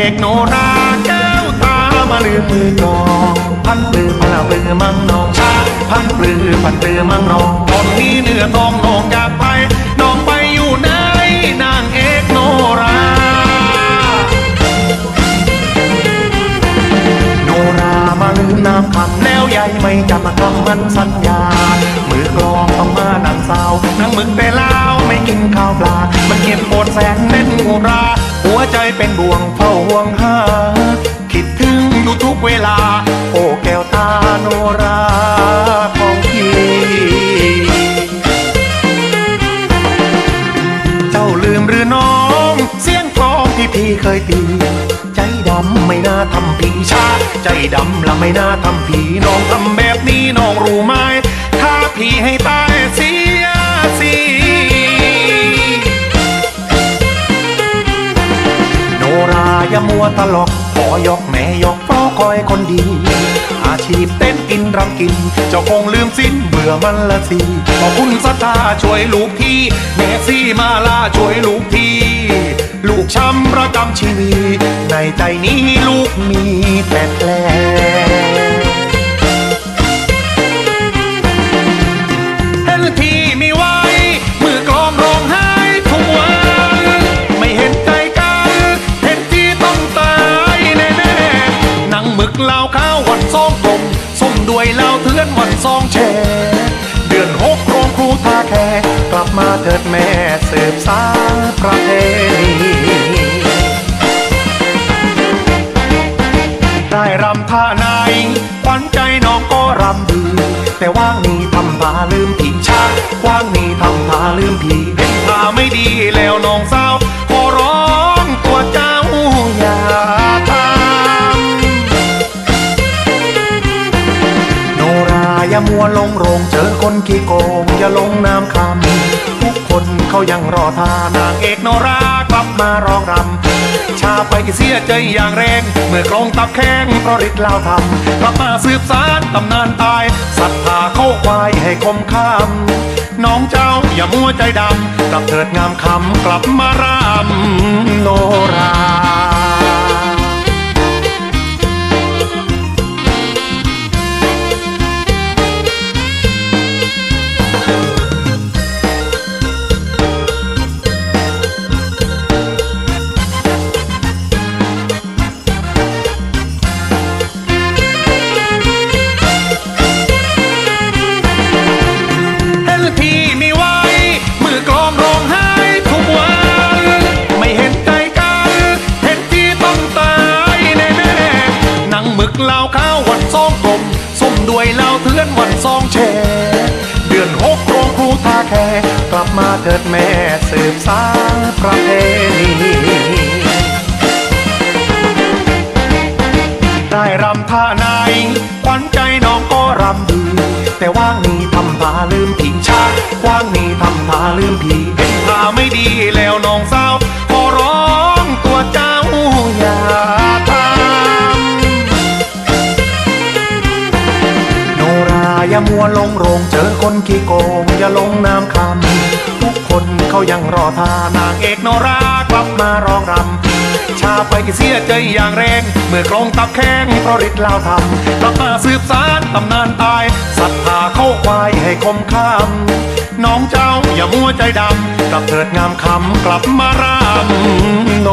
อกโนราแก้วตามาลืมมือกองพันปลือพลาปลือมังนองชาพันปลือพันปลือมังนองตอนนี้เนื้อทองนองอยากไปน้องไปอยู่ไหนนางเอกโนราโนรามาลืมน้ำคำแล้วใหญ่ไม่จำมาคำมันสัญญามือกลองต้องมานังสาวนั่งมึกแต่ลาวไม่กินข้าวปลามันเก็บปวดแสนเน้นโนรา ใจเป็นบ่วงเฝ้าห่วงหา คิดถึงอยู่ทุกเวลา โอ้แก้วตาโนราของพี่ เจ้าลืมหรือน้อง เสียงกลองที่พี่เคยตี ใจดำไม่น่าทำผีชา ใจดำละไม่น่าทำผีน้องทำแบบนี้น้องรู้ไหม ถ้าพี่ให้ตายเสีย มัวตลกขอยกแม่ยกเพราะคอยคนดี อาชีพเต้นกินรำกิน เจ้าคงลืมสิ้นเบื่อมันละสิขอบคุณสัทธาช่วยลูกพี่แม่ซี่มาลาช่วยลูกพี่ลูกช้ำประกำชีวี ในใจนี้ลูกมีแต่แผล ทือนวันซองแชเดือนหกโรงครูท่าแคกลับมาเถิดแม่สืบสานประเพณีได้รำท่าไหนขวัญใจน้องก็รำดีแต่ว่างนี้ทำท่าลืมผีชาว่างนี้ทำท่าลืมผีเห็นท่าไม่ดีแล้วน้องสา อย่ามัวลงโรงเจอคนขี้โกงอย่าลงน้ำคำทุกคนเขายังรอท่านางเอกโนรากลับมาร้องรำชาไปกี่เสียใจอย่างแรง เมื่อกลองตับแข้งเพราะฤทธิ์ลาวทำกลับมาสืบสารตำนานตายศรัทธาเข้าควายให้คมคำน้องเจ้าอย่ามัวใจดำกลับเถิดงามคำกลับมารำโนรา เดือนหกโรงครูท่าแคกลับมาเถิดแม่สืบสานประเพณีได้รำท่าไหนขวัญใจน้องก็รำดีแต่ว่างนี้ทำท่าลืมผีชาว่างนี้ทำท่าลืมผีเห็นท่าไม่ดีแล้วน้องสาว อย่ามัวลงโรงเจอคนขี้โกงอย่าลงน้ำคำทุกคนเขายังรอท่านางเอกโนรากลับมาร้องรำชาไปกี่เสียใจอย่างแรง เมื่อกลงตับแข้งเพราะฤทธิ์ลาวทำกลับมาสืบสารตำนานตายศรัทธาเข้าควายให้คมคำน้องเจ้าอย่ามัวใจดำกลับเถิดงามคำกลับมารำโน